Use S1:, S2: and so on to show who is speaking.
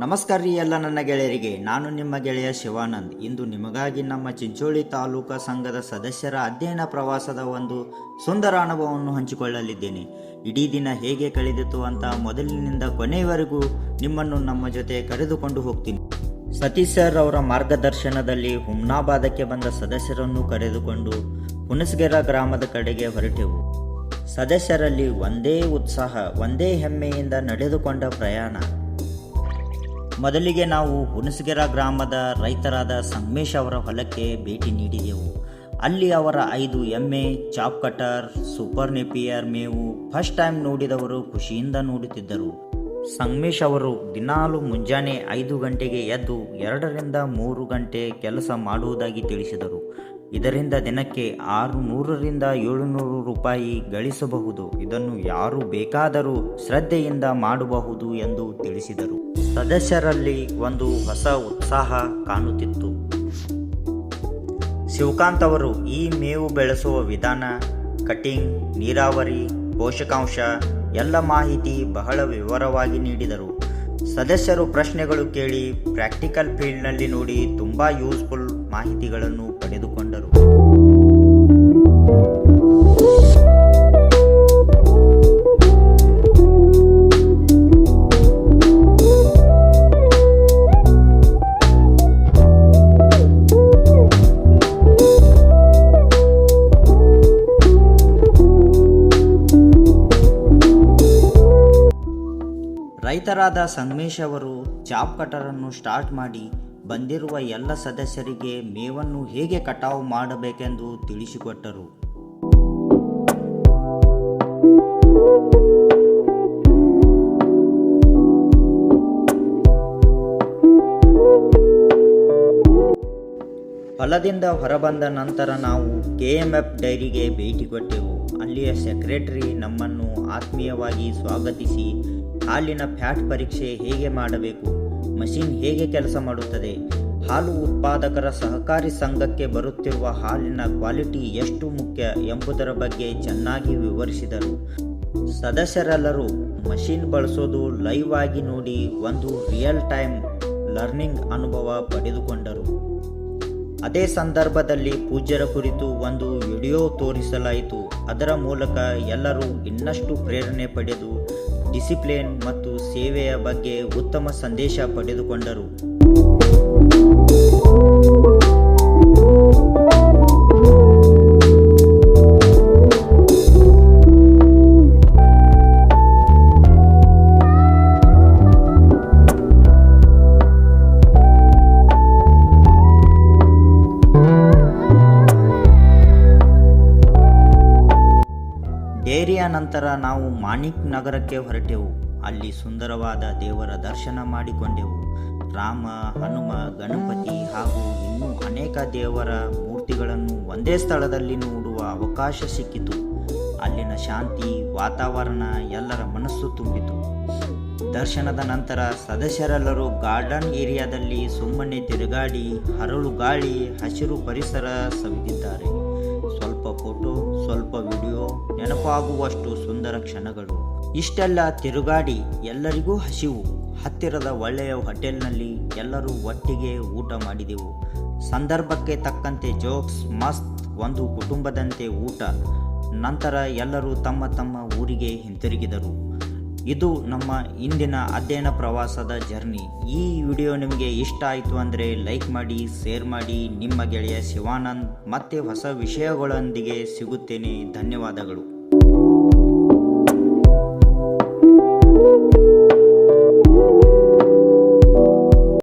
S1: ನಮಸ್ಕಾರ ರೀ ಎಲ್ಲ ನನ್ನ ಗೆಳೆಯರಿಗೆ. ನಾನು ನಿಮ್ಮ ಗೆಳೆಯ ಶಿವಾನಂದ್. ಇಂದು ನಿಮಗಾಗಿ ನಮ್ಮ ಚಿಂಚೋಳಿ ತಾಲೂಕಾ ಸಂಘದ ಸದಸ್ಯರ ಅಧ್ಯಯನ ಪ್ರವಾಸದ ಒಂದು ಸುಂದರ ಅನುಭವವನ್ನು ಹಂಚಿಕೊಳ್ಳಲಿದ್ದೇನೆ. ಇಡೀ ದಿನ ಹೇಗೆ ಕಳೆದಿತ್ತು ಅಂತ ಮೊದಲಿನಿಂದ ಕೊನೆಯವರೆಗೂ ನಿಮ್ಮನ್ನು ನಮ್ಮ ಜೊತೆ ಕರೆದುಕೊಂಡು ಹೋಗ್ತೀನಿ. ಸತೀಶ್ ಸರ್ ಅವರ ಮಾರ್ಗದರ್ಶನದಲ್ಲಿ ಹುಮ್ನಾಬಾದಕ್ಕೆ ಬಂದ ಸದಸ್ಯರನ್ನು ಕರೆದುಕೊಂಡು ಹುಣಸಗೆರ ಗ್ರಾಮದ ಕಡೆಗೆ ಹೊರಟೆವು. ಸದಸ್ಯರಲ್ಲಿ ಒಂದೇ ಉತ್ಸಾಹ, ಒಂದೇ ಹೆಮ್ಮೆಯಿಂದ ನಡೆದುಕೊಂಡ ಪ್ರಯಾಣ. ಮೊದಲಿಗೆ ನಾವು ಹುಣಸಗೆರ ಗ್ರಾಮದ ರೈತರಾದ ಸಂಗಮೇಶ್ ಅವರ ಹೊಲಕ್ಕೆ ಭೇಟಿ ನೀಡಿದೆವು. ಅಲ್ಲಿ ಅವರ ಐದು ಎಮ್ಮೆ, ಚಾಪ್ ಕಟರ್, ಸೂಪರ್ ನೆಪಿಯರ್ ಮೇವು ಫಸ್ಟ್ ಟೈಮ್ ನೋಡಿದವರು ಖುಷಿಯಿಂದ ನೋಡುತ್ತಿದ್ದರು. ಸಂಗಮೇಶ್ ಅವರು ದಿನಾಲು ಮುಂಜಾನೆ ಐದು ಗಂಟೆಗೆ ಎದ್ದು ಎರಡರಿಂದ ಮೂರು ಗಂಟೆ ಕೆಲಸ ಮಾಡುವುದಾಗಿ ತಿಳಿಸಿದರು. ಇದರಿಂದ ದಿನಕ್ಕೆ ಆರು ನೂರರಿಂದ ಏಳುನೂರು ರೂಪಾಯಿ ಗಳಿಸಬಹುದು. ಇದನ್ನು ಯಾರು ಬೇಕಾದರೂ ಶ್ರದ್ಧೆಯಿಂದ ಮಾಡಬಹುದು ಎಂದು ತಿಳಿಸಿದರು. ಸದಸ್ಯರಲ್ಲಿ ಒಂದು ಹೊಸ ಉತ್ಸಾಹ ಕಾಣುತ್ತಿತ್ತು. ಶಿವಕಾಂತ್ ಅವರು ಈ ಮೇವು ಬೆಳೆಸುವ ವಿಧಾನ, ಕಟಿಂಗ್, ನೀರಾವರಿ, ಪೋಷಕಾಂಶ ಎಲ್ಲ ಮಾಹಿತಿ ಬಹಳ ವಿವರವಾಗಿ ನೀಡಿದರು. ಸದಸ್ಯರು ಪ್ರಶ್ನೆಗಳು ಕೇಳಿ ಪ್ರಾಕ್ಟಿಕಲ್ ಫೀಲ್ಡ್ನಲ್ಲಿ ನೋಡಿ ತುಂಬ ಯೂಸ್ಫುಲ್ ಮಾಹಿತಿಗಳನ್ನು ಪಡೆದುಕೊಂಡರು. ರೈತರಾದ ಸಂಗಮೇಶ್ ಅವರು ಕಟರ್ ಕಟರನ್ನು ಸ್ಟಾರ್ಟ್ ಮಾಡಿ ಬಂದಿರುವ ಎಲ್ಲ ಸದಸ್ಯರಿಗೆ ಮೇವನ್ನು ಹೇಗೆ ಕಟಾವು ಮಾಡಬೇಕೆಂದು ತಿಳಿಸಿಕೊಟ್ಟರು. ಹೊಲದಿಂದ ಹೊರಬಂದ ನಂತರ ನಾವು ಕೆ ಎಂ ಎಫ್ ಡೈರಿಗೆ ಭೇಟಿ ಕೊಟ್ಟೆವು. ಅಲ್ಲಿಯ ಸೆಕ್ರೆಟರಿ ನಮ್ಮನ್ನು ಆತ್ಮೀಯವಾಗಿ ಸ್ವಾಗತಿಸಿ, ಹಾಲಿನ ಫ್ಯಾಟ್ ಪರೀಕ್ಷೆ ಹೇಗೆ ಮಾಡಬೇಕು? ಮಷಿನ್ ಹೇಗೆ ಕೆಲಸ ಮಾಡುತ್ತದೆ? ಹಾಲು ಉತ್ಪಾದಕರ ಸಹಕಾರಿ ಸಂಘಕ್ಕೆ ಬರುತ್ತಿರುವ ಹಾಲಿನ ಕ್ವಾಲಿಟಿ ಎಷ್ಟು ಮುಖ್ಯ ಎಂಬುದರ ಬಗ್ಗೆ ಚೆನ್ನಾಗಿ ವಿವರಿಸಿದರು. ಸದಸ್ಯರೆಲ್ಲರೂ ಮಷಿನ್ ಬಳಸೋದು ಲೈವ್ ಆಗಿ ನೋಡಿ ಒಂದು ರಿಯಲ್ ಟೈಮ್ ಲರ್ನಿಂಗ್ ಅನುಭವ ಪಡೆದುಕೊಂಡರು. ಅದೇ ಸಂದರ್ಭದಲ್ಲಿ ಪೂಜ್ಯರ ಕುರಿತು ಒಂದು ವಿಡಿಯೋ ತೋರಿಸಲಾಯಿತು. ಅದರ ಮೂಲಕ ಎಲ್ಲರೂ ಇನ್ನಷ್ಟು ಪ್ರೇರಣೆ ಪಡೆದು ಡಿಸಿಪ್ಲಿನ್ ಮತ್ತು ಸೇವೆಯ ಬಗ್ಗೆ ಉತ್ತಮ ಸಂದೇಶ ಪಡೆದುಕೊಂಡರು. ಡೇರಿಯ ನಂತರ ನಾವು ಮಾಣಿಕ್ ನಗರಕ್ಕೆ ಹೊರಟೆವು. ಅಲ್ಲಿ ಸುಂದರವಾದ ದೇವರ ದರ್ಶನ ಮಾಡಿಕೊಂಡೆವು. ರಾಮ, ಹನುಮ, ಗಣಪತಿ ಹಾಗೂ ಇನ್ನೂ ಅನೇಕ ದೇವರ ಮೂರ್ತಿಗಳನ್ನು ಒಂದೇ ಸ್ಥಳದಲ್ಲಿ ನೋಡುವ ಅವಕಾಶ ಸಿಕ್ಕಿತು. ಅಲ್ಲಿನ ಶಾಂತಿ, ವಾತಾವರಣ ಎಲ್ಲರ ಮನಸ್ಸು ತುಂಬಿತು. ದರ್ಶನದ ನಂತರ ಸದಸ್ಯರೆಲ್ಲರೂ ಗಾರ್ಡನ್ ಏರಿಯಾದಲ್ಲಿ ಸುಮ್ಮನೆ ತಿರುಗಾಡಿ ಹರಳು ಗಾಳಿ ಹಸಿರು ಪರಿಸರ ಸವಿದಿದ್ದಾರೆ. ನೆನಪಾಗುವಷ್ಟು ಸುಂದರ ಕ್ಷಣಗಳು. ಇಷ್ಟೆಲ್ಲ ತಿರುಗಾಡಿ ಎಲ್ಲರಿಗೂ ಹಸಿವು. ಹತ್ತಿರದ ಒಳ್ಳೆಯ ಹೋಟೆಲ್ನಲ್ಲಿ ಎಲ್ಲರೂ ಒಟ್ಟಿಗೆ ಊಟ ಮಾಡಿದೆವು. ಸಂದರ್ಭಕ್ಕೆ ತಕ್ಕಂತೆ ಜೋಕ್ಸ್, ಮಸ್ತ್ ಒಂದು ಕುಟುಂಬದಂತೆ ಊಟ. ನಂತರ ಎಲ್ಲರೂ ತಮ್ಮ ತಮ್ಮ ಊರಿಗೆ ಹಿಂತಿರುಗಿದರು. ಇದು ನಮ್ಮ ಇಂದಿನ ಅಧ್ಯಯನ ಪ್ರವಾಸದ ಜರ್ನಿ. ಈ ವಿಡಿಯೋ ನಿಮಗೆ ಇಷ್ಟ ಆಯಿತು ಅಂದರೆ ಲೈಕ್ ಮಾಡಿ, ಶೇರ್ ಮಾಡಿ. ನಿಮ್ಮ ಗೆಳೆಯ ಶಿವಾನಂದ್ ಮತ್ತೆ ಹೊಸ ವಿಷಯಗಳೊಂದಿಗೆ ಸಿಗುತ್ತೇನೆ. ಧನ್ಯವಾದಗಳು.